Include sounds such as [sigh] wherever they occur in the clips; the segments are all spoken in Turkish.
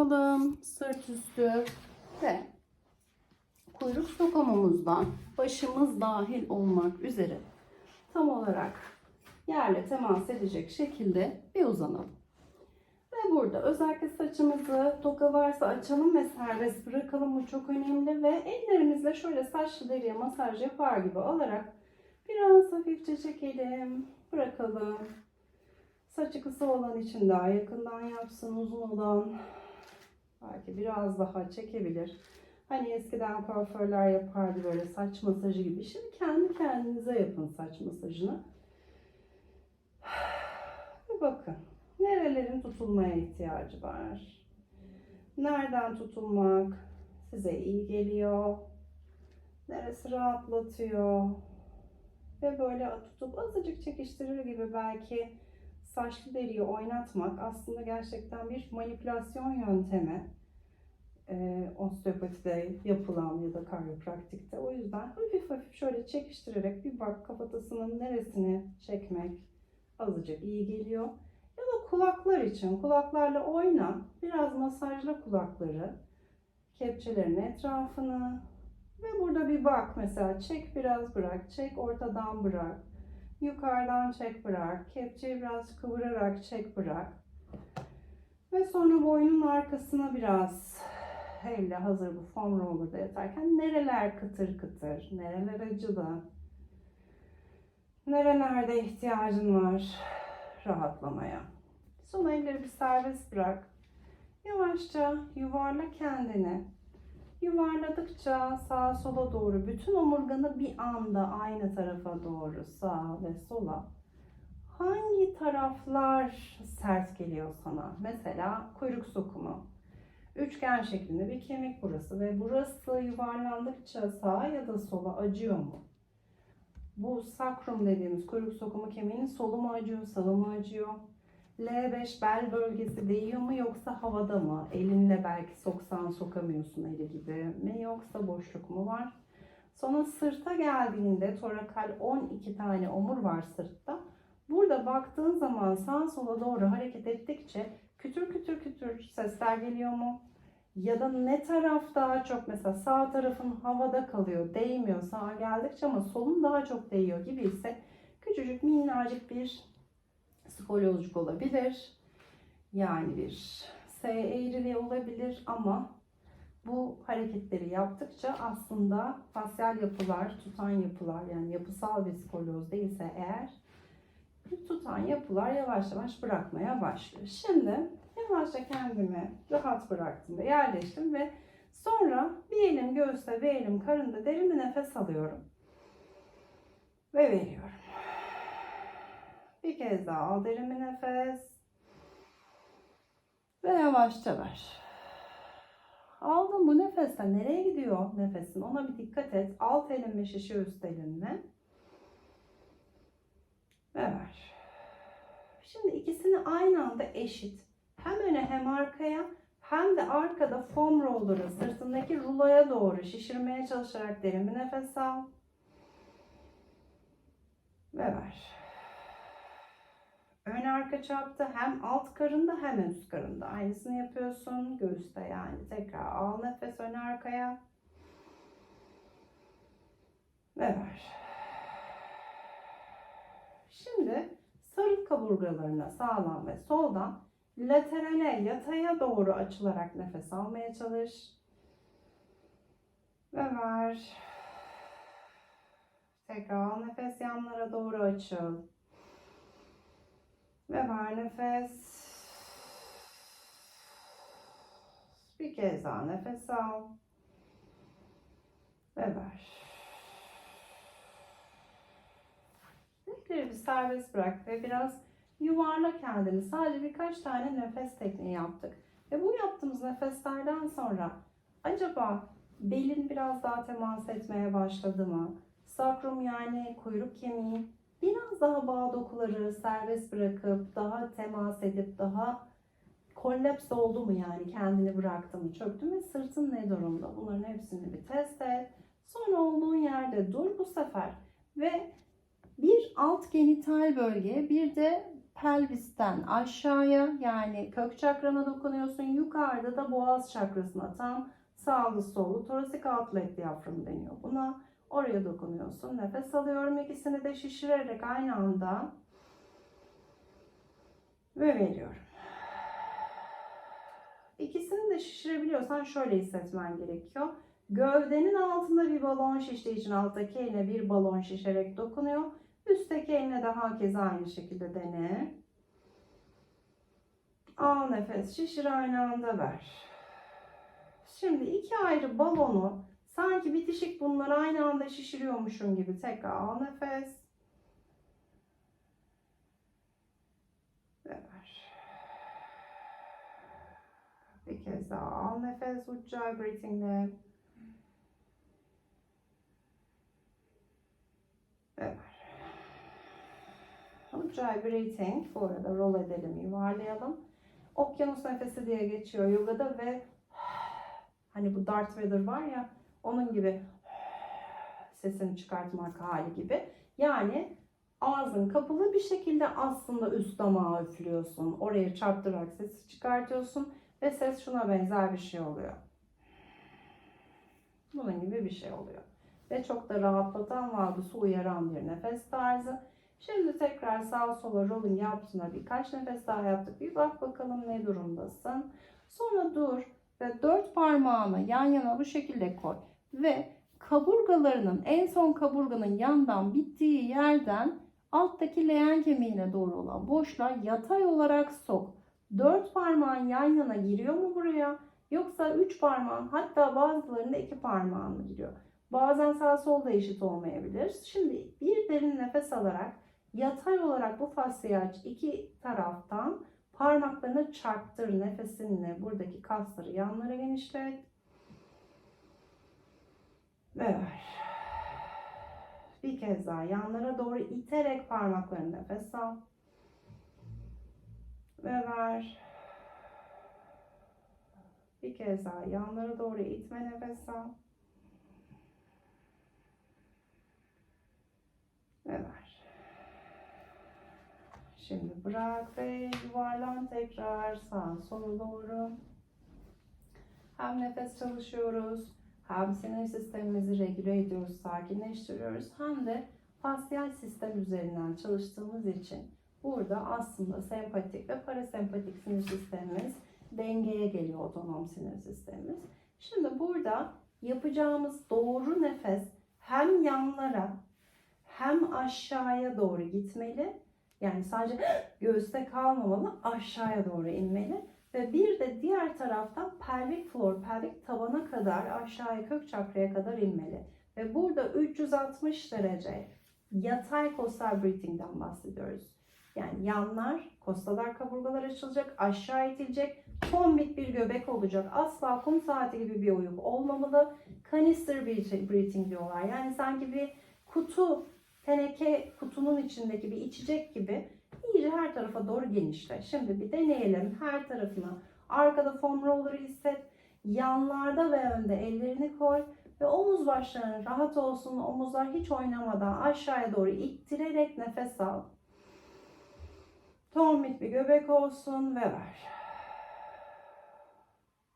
Alın sırt üstü ve kuyruk sokamımızdan başımız dahil olmak üzere tam olarak yerle temas edecek şekilde bir uzanalım. Ve burada özellikle saçımızı toka varsa açalım ve serbest bırakalım. Bu çok önemli ve ellerimizle şöyle saçlı deriye masaj yapar gibi alarak biraz hafifçe çekelim, bırakalım. Saçı kısa olan için daha yakından yapsın, uzun olan belki biraz daha çekebilir. Hani eskiden kuaförler yapardı böyle saç masajı gibi. Şimdi kendi kendinize yapın saç masajını. [sighs] Bir bakın. Nerelerin tutulmaya ihtiyacı var? Nereden tutulmak size iyi geliyor? Neresi rahatlatıyor? Ve böyle tutup azıcık çekiştirir gibi belki saçlı deriyi oynatmak aslında gerçekten bir manipülasyon yöntemi. Ee, osteopatide yapılan ya da karyopraktikte. O yüzden hafif hafif şöyle çekiştirerek bir bak kafatasının neresini çekmek azıcık iyi geliyor. Ya da kulaklar için kulaklarla oyna. Biraz masajla kulakları. Kepçelerin etrafını. Ve burada bir bak mesela çek biraz bırak. Çek ortadan bırak. Yukarıdan çek bırak. Kepçeyi biraz kıvırarak çek bırak. Ve sonra boynun arkasına biraz elle hazır bu foam roller'da yatarken nereler kıtır kıtır, nereler acılı, nerelerde ihtiyacın var rahatlamaya. Son elleri bir serbest bırak. Yavaşça yuvarla kendini. Yuvarladıkça sağa sola doğru bütün omurganı bir anda aynı tarafa doğru sağa ve sola. Hangi taraflar sert geliyor sana? Mesela kuyruk sokumu. Üçgen şeklinde bir kemik burası ve burası yuvarlandıkça sağa ya da sola acıyor mu? Bu sakrum dediğimiz kuyruk sokumu kemiğinin solu mu acıyor, sağı mı acıyor? L5 bel bölgesi değiyor mu yoksa havada mı? Elinle belki soksan sokamıyorsun eli gibi mi yoksa boşluk mu var? Sonra sırta geldiğinde torakal 12 tane omur var sırtta. Burada baktığın zaman sağa sola doğru hareket ettikçe kütür kütür kütür sesler geliyor mu? Ya da ne taraf daha çok mesela sağ tarafın havada kalıyor, değmiyor sağa geldikçe ama solun daha çok değiyor gibi ise küçücük minnacık bir skolyozcuk olabilir. Yani bir S eğriliği olabilir ama bu hareketleri yaptıkça aslında fasyal yapılar, tutan yapılar yani yapısal bir skolyoz değilse eğer bir tutan yapılar yavaş yavaş bırakmaya başlıyor. Şimdi yavaşça kendimi rahat bıraktım ve yerleştim ve sonra bir elim göğüste bir elim karında derin bir nefes alıyorum ve veriyorum. Bir kez daha al derin bir nefes ve yavaşça ver. Aldın bu nefeste nereye gidiyor nefesin ona bir dikkat et. Alt elin mi şişiyor üst elin mi? Ve ver. Şimdi ikisini aynı anda eşit. Hem öne hem arkaya hem de arkada foam roller'ı sırtındaki ruloya doğru şişirmeye çalışarak derin bir nefes al. Ve ver. Arka çapta hem alt karında hem üst karında. Aynısını yapıyorsun. Göğüste yani. Tekrar al nefes ön arkaya. Ve ver. Şimdi sarı kaburgalarına sağdan ve soldan laterale yataya doğru açılarak nefes almaya çalış. Ve ver. Tekrar nefes yanlara doğru açıl. Ve ver nefes. Bir kez daha nefes al. Ve ver. Elleri bir serbest bırak ve biraz yuvarla kendini. Sadece birkaç tane nefes tekniği yaptık. Ve bu yaptığımız nefeslerden sonra acaba belin biraz daha temas etmeye başladı mı? Sakrum yani kuyruk kemiği biraz daha bağ dokuları serbest bırakıp daha temas edip daha kollaps oldu mu yani kendini bıraktı mı çöktü mü sırtın ne durumda bunların hepsini bir test et. Sonra olduğun yerde dur bu sefer ve bir alt genital bölge bir de pelvisten aşağıya yani kök çakrana dokunuyorsun. Yukarıda da boğaz çakrasına tam sağlı sollu torasik outlet diyafram deniyor buna. Oraya dokunuyorsun. Nefes alıyorum. İkisini de şişirerek aynı anda ve veriyorum. İkisini de şişirebiliyorsan şöyle hissetmen gerekiyor. Gövdenin altında bir balon şiştiği için alttaki eline bir balon şişerek dokunuyor. Üstteki eline de hakeza aynı şekilde dene. Al nefes, şişir aynı anda ver. Şimdi iki ayrı balonu sanki bitişik bunları aynı anda şişiriyormuşum gibi tekrar al nefes. Bir kez daha al nefes Ujjayi breathing'le. Ujjayi breathing. Bu arada roll edelim, yuvarlayalım. Okyanus nefesi diye geçiyor yogada ve [sighs] hani bu Darth Vader var ya onun gibi sesini çıkartmak hali gibi. Yani ağzın kapalı bir şekilde aslında üst damağa üflüyorsun. Oraya çarptırarak sesi çıkartıyorsun ve ses şuna benzer bir şey oluyor. Bunun gibi bir şey oluyor. Ve çok da rahatlatan valvusu uyaran bir nefes tarzı. Şimdi tekrar sağa sola rolling yaptığında birkaç nefes daha yaptık. Bir bak bakalım ne durumdasın. Sonra dur ve dört parmağını yan yana bu şekilde koy. Ve kaburgalarının en son kaburganın yandan bittiği yerden alttaki leğen kemiğine doğru olan boşluğa yatay olarak sok. Dört parmağın yan yana giriyor mu buraya? Yoksa üç parmağın hatta bazılarında iki parmağın mı giriyor? Bazen sağ sol da eşit olmayabilir. Şimdi bir derin nefes alarak yatay olarak bu fasciayı aç iki taraftan parmaklarını çarptır nefesinle buradaki kasları yanlara genişlet ve ver. Bir kez daha yanlara doğru iterek parmaklarını nefes al ve ver. Bir kez daha yanlara doğru itme nefes al ve ver. Şimdi bırak ve yuvarlan tekrar sağa sola doğru. Hem nefes çalışıyoruz, hem sinir sistemimizi regüle ediyoruz, sakinleştiriyoruz. Hem de fasyal sistem üzerinden çalıştığımız için burada aslında sempatik ve parasempatik sinir sistemimiz dengeye geliyor otonom sinir sistemimiz. Şimdi burada yapacağımız doğru nefes hem yanlara hem aşağıya doğru gitmeli yani sadece [gasps] göğüste kalmamalı, aşağıya doğru inmeli. Ve bir de diğer taraftan pelvic floor, pelvik tabana kadar aşağıya kök çakraya kadar inmeli. Ve burada 360 derece yatay kostal breathing'den bahsediyoruz. Yani yanlar, kostalar kaburgalar açılacak, aşağı itilecek, tombik bir göbek olacak. Asla kum saati gibi bir uyuk olmamalı. Canister breathing diyorlar. Yani sanki bir kutu teneke kutunun içindeki bir içecek gibi iyice her tarafa doğru genişle. Şimdi bir deneyelim. Her tarafına arkada foam roller'ı hisset. Yanlarda ve önde ellerini koy ve omuz başların rahat olsun. Omuzlar hiç oynamadan aşağıya doğru ittirerek nefes al. Tombik bir göbek olsun ve ver.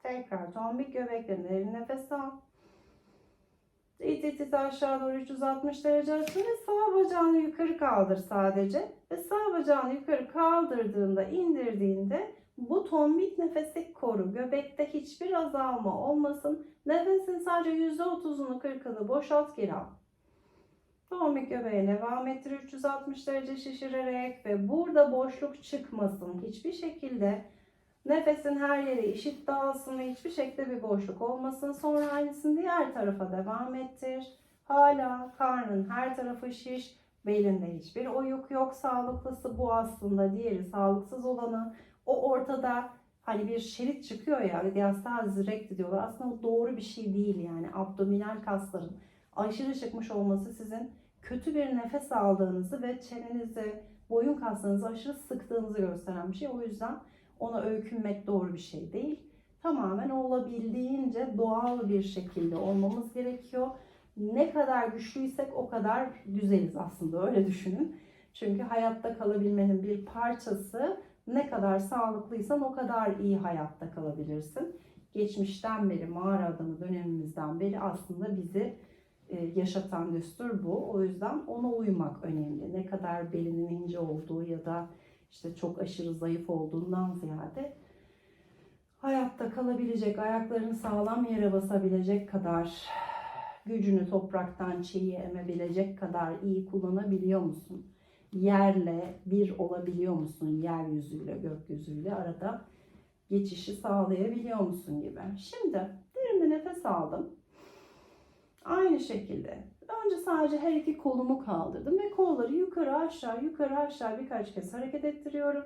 Tekrar tombik göbeklerin derin nefes al. İt it it aşağı doğru 360 derece açın ve sağ bacağını yukarı kaldır sadece. Ve sağ bacağını yukarı kaldırdığında, indirdiğinde bu tombik nefesi koru. Göbekte hiçbir azalma olmasın. Nefesin sadece %30'unu 40'ını boşalt geri al. Tombik göbeğe devam ettir 360 derece şişirerek ve burada boşluk çıkmasın. Hiçbir şekilde Nefesin her yere eşit dağılsın ve hiçbir şekilde bir boşluk olmasın. Sonra aynısını diğer tarafa devam ettir. Hala karnın her tarafı şiş, belinde hiçbir oyuk yok. Sağlıklısı bu aslında. Diğeri sağlıksız olanı. O ortada hani bir şerit çıkıyor ya diastaz rekti diyorlar. Aslında o doğru bir şey değil yani. Abdominal kasların aşırı çıkmış olması sizin kötü bir nefes aldığınızı ve çenenizi, boyun kaslarınızı aşırı sıktığınızı gösteren bir şey. O yüzden ona öykünmek doğru bir şey değil. Tamamen olabildiğince doğal bir şekilde olmamız gerekiyor. Ne kadar güçlüysek o kadar güzeliz aslında öyle düşünün. Çünkü hayatta kalabilmenin bir parçası ne kadar sağlıklıysan o kadar iyi hayatta kalabilirsin. Geçmişten beri mağara adamı dönemimizden beri aslında bizi e, yaşatan düstur bu. O yüzden ona uymak önemli. Ne kadar belinin ince olduğu ya da işte çok aşırı zayıf olduğundan ziyade hayatta kalabilecek, ayaklarını sağlam yere basabilecek kadar gücünü topraktan çiğ emebilecek kadar iyi kullanabiliyor musun? Yerle bir olabiliyor musun? Yeryüzüyle, gökyüzüyle arada geçişi sağlayabiliyor musun gibi. Şimdi derin bir nefes aldım. Aynı şekilde önce sadece her iki kolumu kaldırdım ve kolları yukarı aşağı yukarı aşağı birkaç kez hareket ettiriyorum.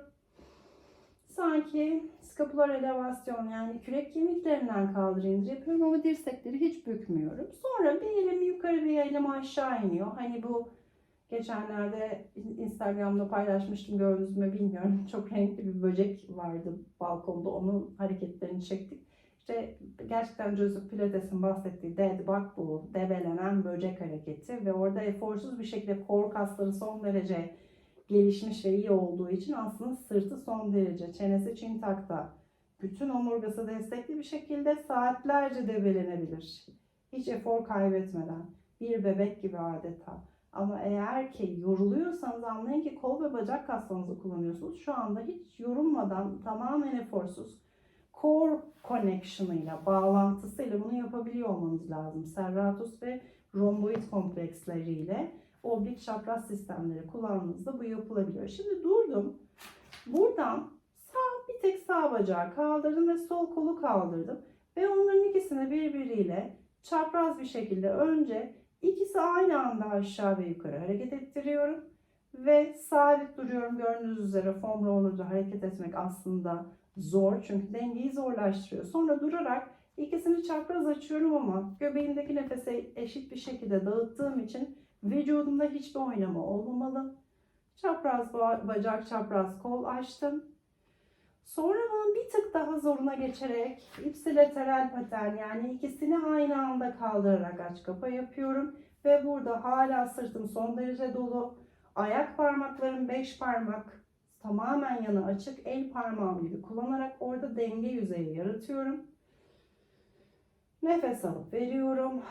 Sanki skapular elevasyon yani kürek kemiklerinden kaldır indir yapıyorum ama dirsekleri hiç bükmüyorum. Sonra bir elim yukarı bir elim aşağı iniyor. Hani bu geçenlerde Instagram'da paylaşmıştım gördünüz mü bilmiyorum. [laughs] Çok renkli bir böcek vardı balkonda onun hareketlerini çektik. İşte gerçekten Joseph Pilates'in bahsettiği dead bug bu. Debelenen böcek hareketi ve orada eforsuz bir şekilde kor kasları son derece gelişmiş ve iyi olduğu için aslında sırtı son derece, çenesi çin takta, bütün omurgası destekli bir şekilde saatlerce debelenebilir. Hiç efor kaybetmeden. Bir bebek gibi adeta. Ama eğer ki yoruluyorsanız anlayın ki kol ve bacak kaslarınızı kullanıyorsunuz. Şu anda hiç yorulmadan tamamen eforsuz core connection'ıyla, bağlantısıyla bunu yapabiliyor olmanız lazım. Serratus ve romboid kompleksleriyle oblik çapraz sistemleri kullandığınızda bu yapılabiliyor. Şimdi durdum. Buradan sağ bir tek sağ bacağı kaldırdım ve sol kolu kaldırdım. Ve onların ikisini birbiriyle çapraz bir şekilde önce ikisi aynı anda aşağı ve yukarı hareket ettiriyorum. Ve sabit duruyorum. Gördüğünüz üzere foam roller'da hareket etmek aslında zor. Çünkü dengeyi zorlaştırıyor. Sonra durarak ikisini çapraz açıyorum ama göbeğimdeki nefese eşit bir şekilde dağıttığım için vücudumda hiçbir oynama olmamalı. Çapraz ba- bacak, çapraz kol açtım. Sonra bunu bir tık daha zoruna geçerek ipsilateral paten yani ikisini aynı anda kaldırarak aç kapa yapıyorum. Ve burada hala sırtım son derece dolu. Ayak parmaklarım 5 parmak tamamen yana açık el parmağım gibi kullanarak orada denge yüzeyi yaratıyorum. Nefes alıp veriyorum.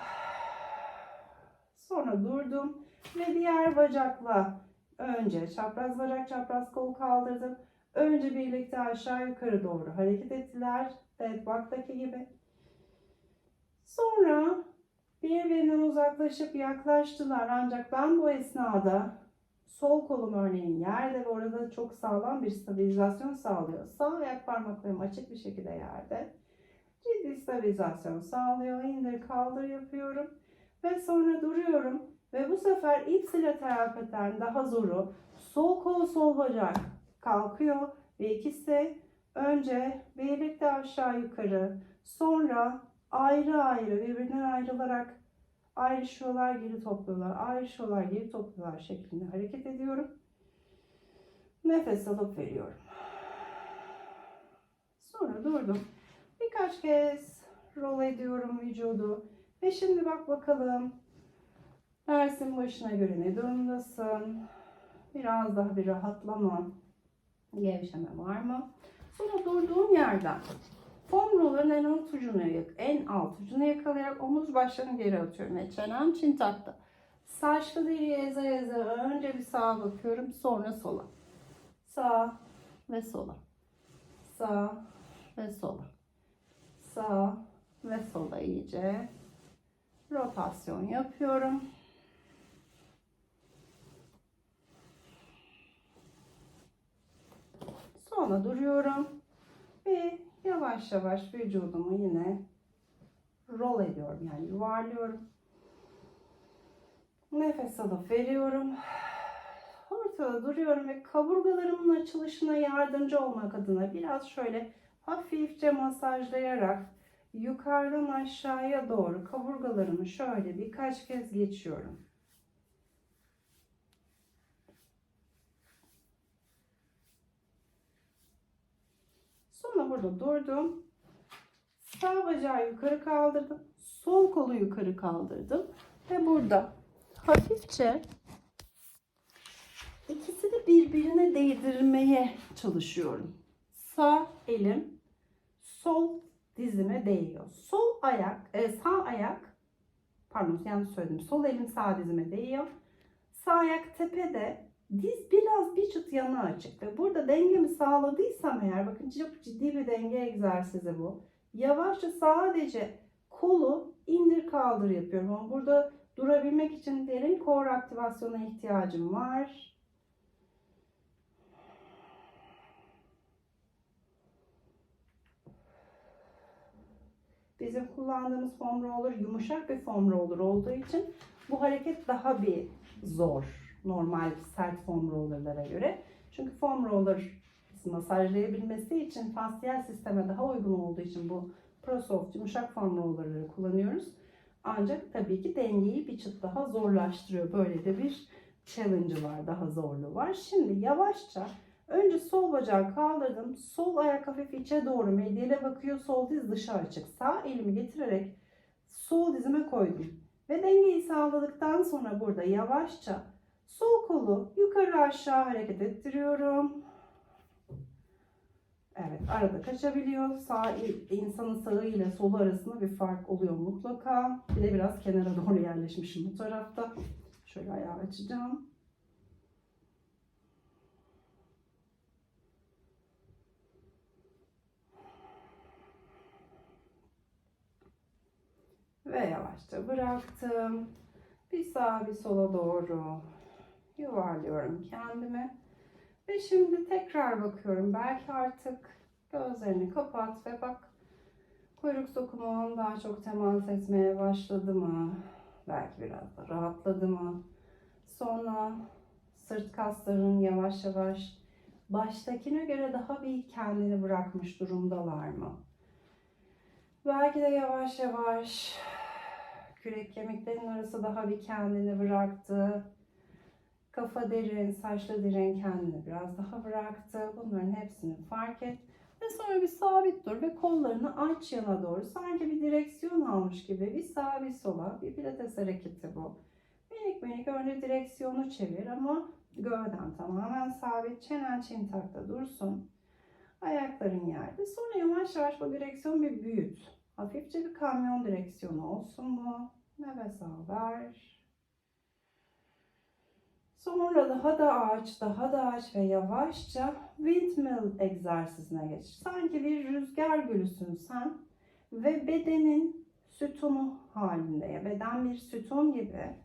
Sonra durdum ve diğer bacakla önce çapraz bacak çapraz kol kaldırdım. Önce birlikte aşağı yukarı doğru hareket ettiler. Dead bug'daki gibi. Sonra birbirinden uzaklaşıp yaklaştılar. Ancak ben bu esnada sol kolum örneğin yerde ve orada çok sağlam bir stabilizasyon sağlıyor. Sağ ayak parmaklarım açık bir şekilde yerde. Ciddi stabilizasyon sağlıyor. İndir kaldır yapıyorum. Ve sonra duruyorum. Ve bu sefer ipsilateral pattern daha zoru. Sol kol sol bacak kalkıyor. Ve ikisi önce birlikte aşağı yukarı. Sonra ayrı ayrı birbirinden ayrılarak ayrışıyorlar, geri topluyorlar, ayrışıyorlar, geri topluyorlar şeklinde hareket ediyorum. Nefes alıp veriyorum. Sonra durdum. Birkaç kez roll ediyorum vücudu. Ve şimdi bak bakalım. Dersin başına göre ne durumdasın? Biraz daha bir rahatlama, gevşeme var mı? Sonra durduğum yerden Foam roller'ın en alt ucunu, en alt ucunu yakalayarak omuz başlarını geri atıyorum ve çenem çin taktı. Saçlı deriyi eze eze önce bir sağa bakıyorum sonra sola. Sağ ve sola. Sağ ve sola. Sağ ve sola iyice rotasyon yapıyorum. Sonra duruyorum ve yavaş yavaş vücudumu yine roll ediyorum yani yuvarlıyorum. Nefes alıp veriyorum. Ortada duruyorum ve kaburgalarımın açılışına yardımcı olmak adına biraz şöyle hafifçe masajlayarak yukarıdan aşağıya doğru kaburgalarımı şöyle birkaç kez geçiyorum. Sonra burada durdum. Sağ bacağı yukarı kaldırdım. Sol kolu yukarı kaldırdım. Ve burada hafifçe iki birbirine değdirmeye çalışıyorum. Sağ elim sol dizime değiyor. Sol ayak, e, sağ ayak, pardon yanlış söyledim. Sol elim sağ dizime değiyor. Sağ ayak tepede, diz biraz bir çıt yana açık ve burada dengemi sağladıysam eğer, bakın çok ciddi bir denge egzersizi bu. Yavaşça sadece kolu indir kaldır yapıyorum ama burada durabilmek için derin kor aktivasyona ihtiyacım var. Bizim kullandığımız foam roller yumuşak bir foam roller olduğu için bu hareket daha bir zor normal sert foam rollerlara göre. Çünkü foam roller masajlayabilmesi için fasyal sisteme daha uygun olduğu için bu ProSoft yumuşak foam rollerları kullanıyoruz. Ancak tabii ki dengeyi bir çıt daha zorlaştırıyor. Böyle de bir challenge'ı var, daha zorlu var. Şimdi yavaşça önce sol bacağı kaldırdım. Sol ayak hafif içe doğru medyale bakıyor. Sol diz dışa açık. Sağ elimi getirerek sol dizime koydum. Ve dengeyi sağladıktan sonra burada yavaşça sol kolu yukarı aşağı hareket ettiriyorum. Evet arada kaçabiliyor. Sağ insanın sağı ile solu arasında bir fark oluyor mutlaka. Bir de biraz kenara doğru yerleşmişim bu tarafta. Şöyle ayağı açacağım. Ve yavaşça bıraktım. Bir sağa bir sola doğru yuvarlıyorum kendimi. Ve şimdi tekrar bakıyorum. Belki artık gözlerini kapat ve bak kuyruk sokumun daha çok temas etmeye başladı mı? Belki biraz da rahatladı mı? Sonra sırt kasların yavaş yavaş baştakine göre daha bir kendini bırakmış durumdalar mı? Belki de yavaş yavaş kürek kemiklerin arası daha bir kendini bıraktı. Kafa derin, saçlı derin kendini biraz daha bıraktı. Bunların hepsini fark et. Ve sonra bir sabit dur ve kollarını aç yana doğru. Sanki bir direksiyon almış gibi bir sağa bir sola. Bir pilates hareketi bu. Minik minik önce direksiyonu çevir ama gövden tamamen sabit. Çenen çin takta dursun. Ayakların yerde. Sonra yavaş yavaş bu direksiyonu bir büyüt. Hafifçe bir kamyon direksiyonu olsun bu. Nefes al ver. Sonra daha da aç, daha da aç ve yavaşça windmill egzersizine geç. Sanki bir rüzgar gülüsün sen ve bedenin sütunu halinde ya beden bir sütun gibi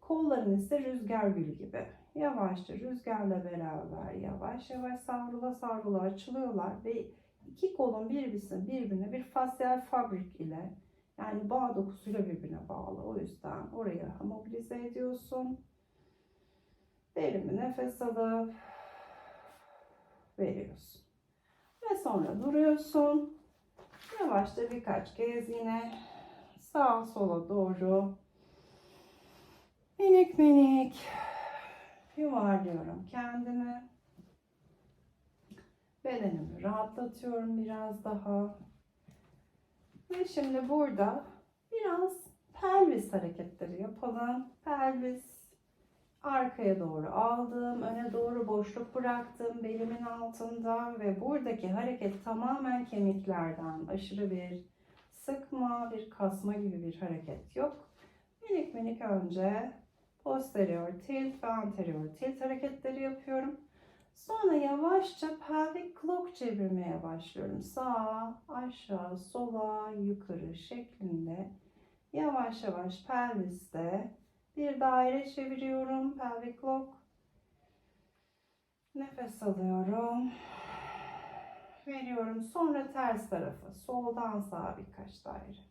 kolların ise rüzgar gülü gibi. Yavaşça rüzgarla beraber yavaş yavaş savrula savrula açılıyorlar ve iki kolun birbirine birbirine bir fasyal fabrik ile yani bağ dokusuyla birbirine bağlı. O yüzden orayı mobilize ediyorsun. Derin bir nefes alıp veriyorsun. Ve sonra duruyorsun. Yavaşça birkaç kez yine sağa sola doğru minik minik yuvarlıyorum kendimi. Bedenimi rahatlatıyorum biraz daha. Ve şimdi burada biraz pelvis hareketleri yapalım. Pelvis arkaya doğru aldım, öne doğru boşluk bıraktım belimin altında ve buradaki hareket tamamen kemiklerden aşırı bir sıkma, bir kasma gibi bir hareket yok. Minik minik önce posterior tilt ve anterior tilt hareketleri yapıyorum. Sonra yavaşça pelvic clock çevirmeye başlıyorum. Sağa, aşağı, sola, yukarı şeklinde yavaş yavaş pelviste bir daire çeviriyorum. Pelvic clock. Nefes alıyorum. Veriyorum. Sonra ters tarafı. Soldan sağa birkaç daire.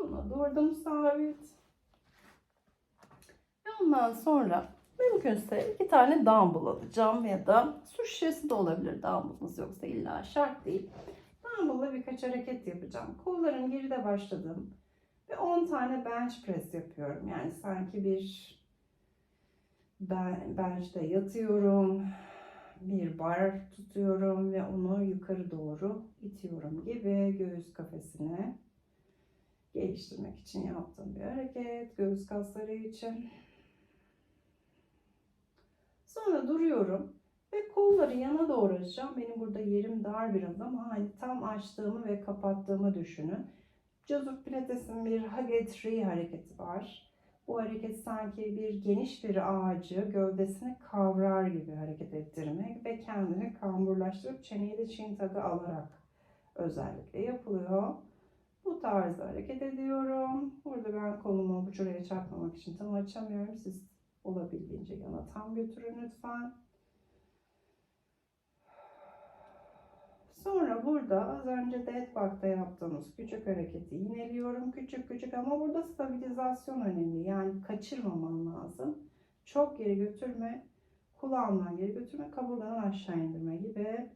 Sonra durdum sabit. Ve ondan sonra mümkünse iki tane dumbbell alacağım ya da su şişesi de olabilir dumbbellımız yoksa illa şart değil. Dumbbell'la birkaç hareket yapacağım. Kollarım geride başladım. Ve 10 tane bench press yapıyorum. Yani sanki bir ben, bench'te yatıyorum. bir bar tutuyorum ve onu yukarı doğru itiyorum gibi göğüs kafesini geliştirmek için yaptığım bir hareket. Göğüs kasları için. Sonra duruyorum ve kolları yana doğru açacağım. Benim burada yerim dar biraz ama hani tam açtığımı ve kapattığımı düşünün. Joseph Pilates'in bir Hagetri hareketi var. Bu hareket sanki bir geniş bir ağacı gövdesini kavrar gibi hareket ettirmek ve kendini kamburlaştırıp çeneyi de çin tadı alarak özellikle yapılıyor. Bu tarzda hareket ediyorum. Burada ben kolumu bu şuraya çarpmamak için tam açamıyorum. Siz olabildiğince yana tam götürün lütfen. Sonra burada az önce dead bug'da yaptığımız küçük hareketi yineliyorum. Küçük küçük ama burada stabilizasyon önemli. Yani kaçırmaman lazım. Çok geri götürme. Kulağından geri götürme. Kaburgadan aşağı indirme gibi.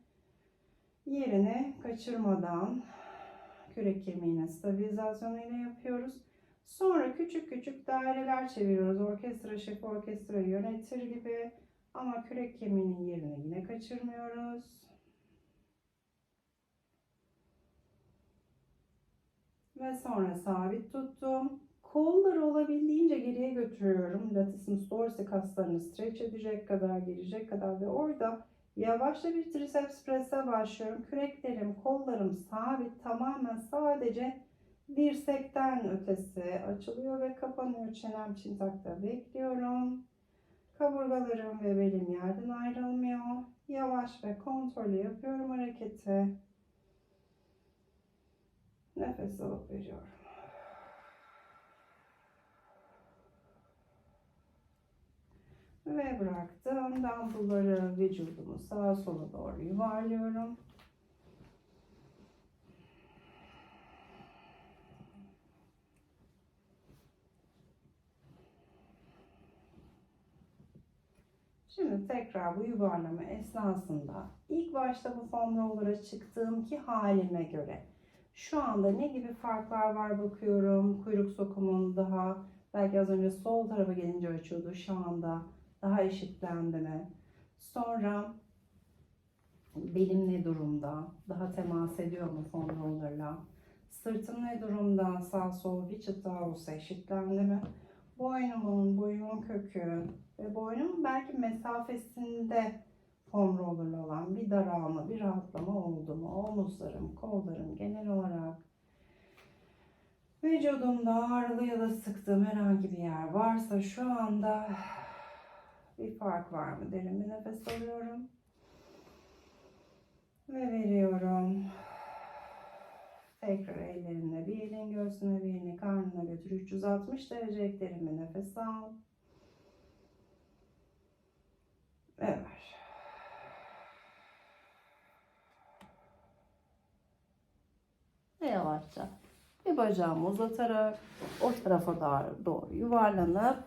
Yerini kaçırmadan kürek kemiğine stabilizasyonu ile yapıyoruz. Sonra küçük küçük daireler çeviriyoruz. Orkestra şefi orkestrayı yönetir gibi. Ama kürek kemiğinin yerini yine kaçırmıyoruz. Ve sonra sabit tuttum. Kolları olabildiğince geriye götürüyorum. Latissimus dorsi kaslarını stretch edecek kadar, gelecek kadar ve orada yavaşça bir triceps press'e başlıyorum. Küreklerim, kollarım sabit, tamamen sadece dirsekten ötesi açılıyor ve kapanıyor. Çenem çintakta bekliyorum. Kaburgalarım ve belim yerden ayrılmıyor. Yavaş ve kontrollü yapıyorum hareketi. Nefes alıp veriyorum. Ve bıraktım. Dumbbellları vücudumu sağa sola doğru yuvarlıyorum. Şimdi tekrar bu yuvarlama esnasında ilk başta bu foam roller'a çıktığımki halime göre şu anda ne gibi farklar var bakıyorum. Kuyruk sokumun daha belki az önce sol tarafa gelince açıyordu. Şu anda daha eşitlendi mi? Sonra belim ne durumda? Daha temas ediyor mu foam roller'la? Sırtım ne durumda? Sağ sol bir çıt daha olsa eşitlendi mi? Boynumun, boyun kökü ve boynumun belki mesafesinde foam roller'la olan bir daralma, bir rahatlama oldu mu? Omuzlarım, kollarım genel olarak vücudumda ağrılı ya da sıktığım herhangi bir yer varsa şu anda bir fark var mı? Derin bir nefes alıyorum. Ve veriyorum. Tekrar ellerinle bir elin göğsüne bir elini karnına götür. 360 derece ek derin bir nefes al. Ve ver. Ve yavaşça bir bacağımı uzatarak o tarafa doğru yuvarlanıp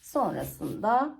sonrasında